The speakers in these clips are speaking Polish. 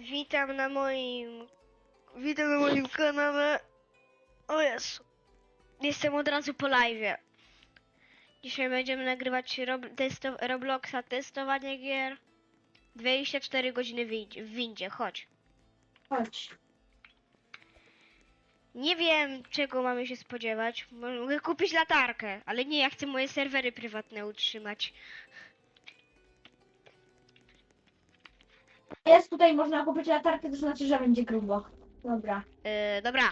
Witam na moim. Witam na moim kanale. O Jezu. Jestem od razu po live. Dzisiaj będziemy nagrywać rob, testo, Robloxa, testowanie gier. 24 godziny w windzie, w windzie, chodź. Chodź. Nie wiem, czego mamy się spodziewać. Mogę kupić latarkę, ale nie, ja chcę moje serwery prywatne utrzymać. Jest tutaj, można kupić latarkę, to znaczy, że będzie grubo. Dobra. Yy, dobra.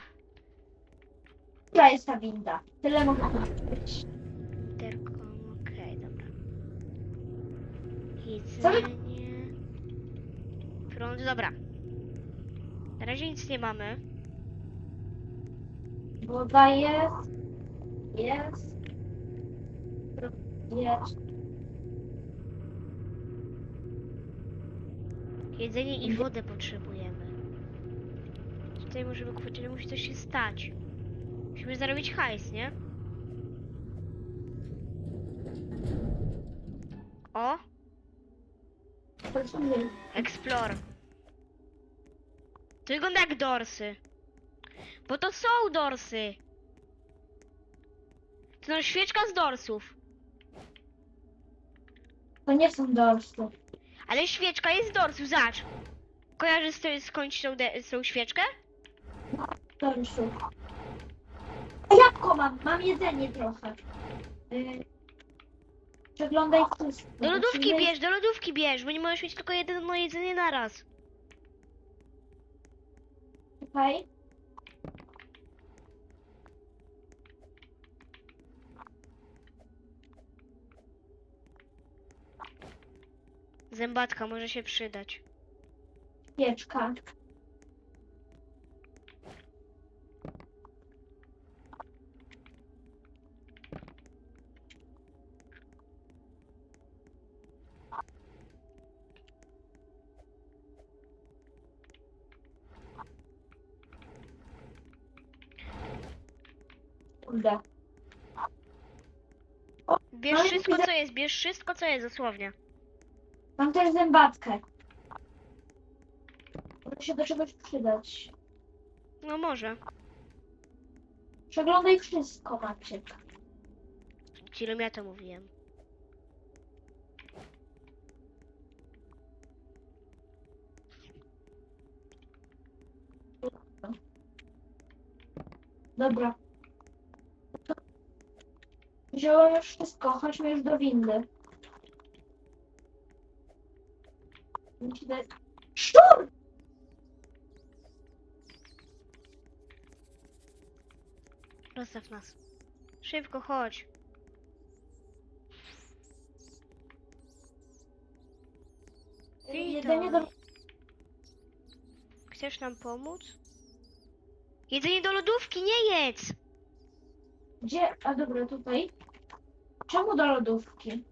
Która jest ta winda? Tyle można kupić. Interkom, okej, dobra. Jedzenie. Prąd, dobra. Na razie nic nie mamy. Woda jest. Jest. Jest. Jedzenie i wodę potrzebujemy. Tutaj możemy kupić, ale musi coś się stać. Musimy zarobić hajs, nie? O. Explore. To wygląda jak dorsy. Bo to są dorsy. To no świeczka z dorsów. To nie są dorsy. Ale świeczka jest z dorsów, zacz. Kojarzysz tym- skądś tą, de- tą świeczkę? A jabłko mam, mam jedzenie trochę. Yy. Przeglądaj wszystko. Do lodówki bierz, do lodówki bierz, bo nie możesz mieć tylko jedno jedzenie naraz. Czekaj. Zębatka może się przydać. Pieczka. Kurde. Bierz wszystko co jest, bierz wszystko co jest, dosłownie. Mam też zębatkę. Może się do czegoś przydać. No może. Przeglądaj wszystko, Maciek. Ci ja to mówiłem. Dobra. Wziąłem już wszystko, chodźmy już do windy. Musi dać- Szczur! Rozstaw nas. Szybko chodź. Jedzenie do... Chcesz nam pomóc? Jedzenie do lodówki, nie jedz! Gdzie? A dobra, tutaj. Czemu do lodówki?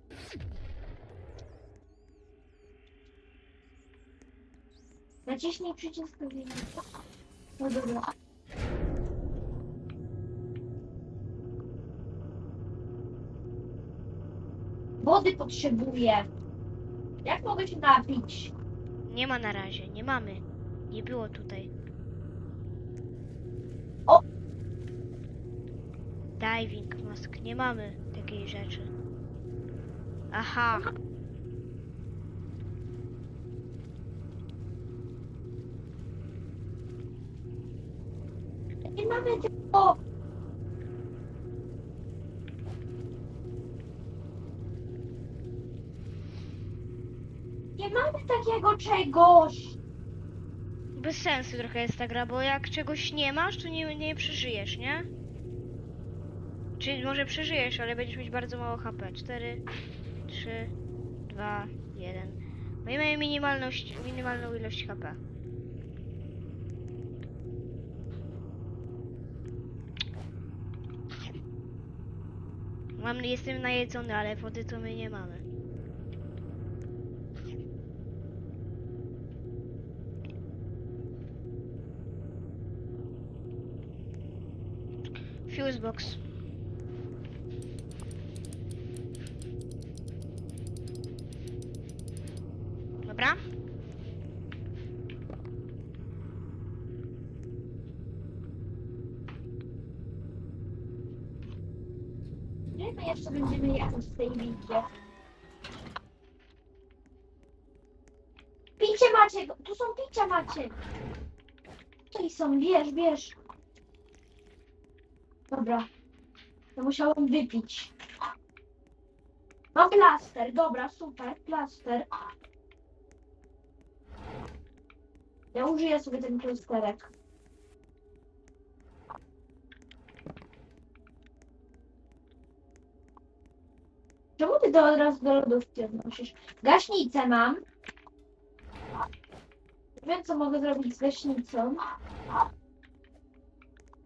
Naciśnij przycisk do windy. No dobra. Wody potrzebuję. Jak mogę się napić? Nie ma na razie, nie mamy. Nie było tutaj. O! Diving mask, nie mamy takiej rzeczy. Aha. Nie mamy tego. Nie mamy takiego czegoś. Bez sensu trochę jest ta gra, bo jak czegoś nie masz, to nie, nie przeżyjesz, nie? Czy może przeżyjesz, ale będziesz mieć bardzo mało HP. 4, 3, 2, 1. No i mamy minimalność, minimalną ilość HP. Mam, jestem najedzony, ale wody to my nie mamy. Fusebox. My jeszcze będziemy jechać w tej bitwie. Picie macie, tu są picia macie. Tutaj są, bierz, bierz. Dobra. Ja musiałam wypić. Mam plaster, dobra, super, plaster. Ja użyję sobie ten plasterek. Czemu ty to od razu do lodówki odnosisz? Gaśnicę mam. Wiem, co mogę zrobić z gaśnicą.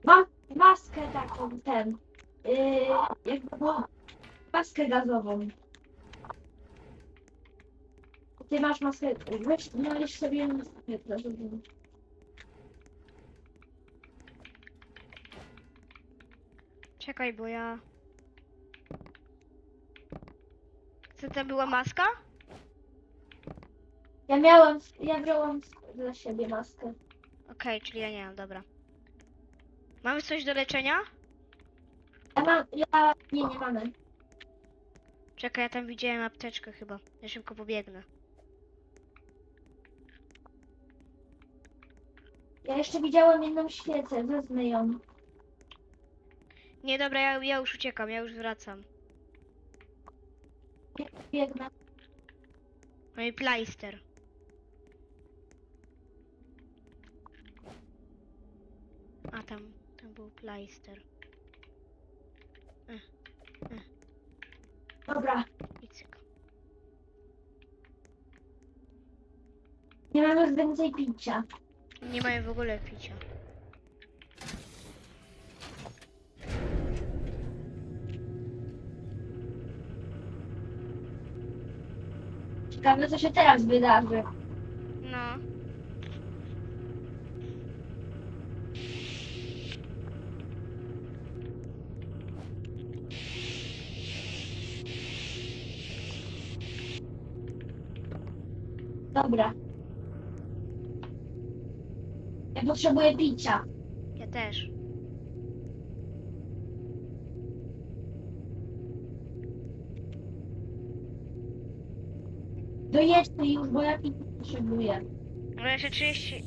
Mam maskę taką, ten. Yy, jakby no, maskę gazową. Ty masz maskę. Weź, znaleźć sobie maskę gazową. Czekaj, bo ja... To była maska? Ja miałam, ja wziąłam dla siebie maskę. Okej, czyli ja nie mam, dobra. Mamy coś do leczenia? Ja mam, ja, nie, nie mamy. Czekaj, ja tam widziałem apteczkę chyba. Ja szybko pobiegnę. Ja jeszcze widziałem jedną świecę, wezmę ją. Nie, dobra, ja, ja już uciekam, ja już wracam. Biegnę. Mamy pleister. A tam, tam był pleister. Dobra, I cyk. nie mamy już więcej picia. Nie mają w ogóle picia. Ciekawe, co się teraz wydarzy. No. Dobra. Ja potrzebuję picia. Ja też. Dojedźmy już, bo ja picia potrzebuję. Ale jeszcze 30...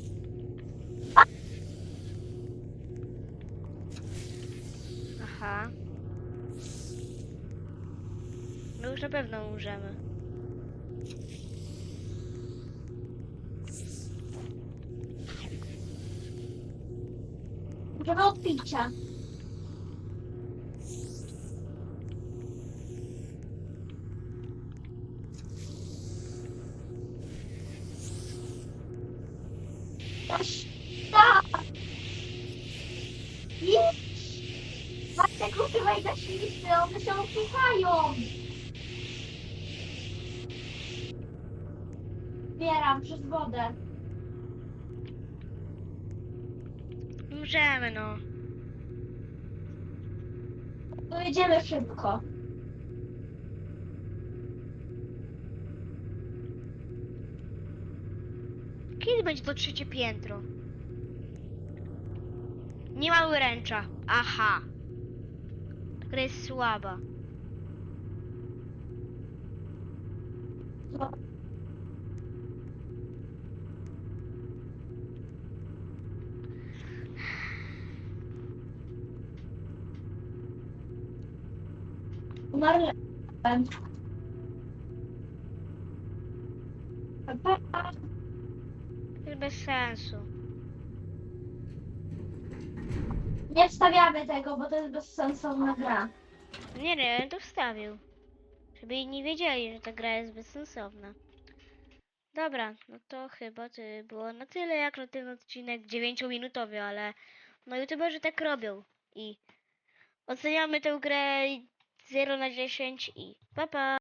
Aha. My już na pewno umrzemy. Możemy od Jedź! Macie używaj gaśnicy, one się opychają! Zbieram przez wodę. Umrzemy, no. Dojedziemy szybko. Kiedy będzie to trzecie piętro? Nie ma uręcza. Aha. Gra jest słaba. Umarłem. Bez sensu. Nie wstawiamy tego, bo to jest bezsensowna gra. Nie, nie, ja bym to wstawił. Żeby inni wiedzieli, że ta gra jest bezsensowna. Dobra, no to chyba to było na tyle jak na ten odcinek 9-minutowy, ale no youtuberzy tak robią i oceniamy tę grę 0 na 10 i pa pa!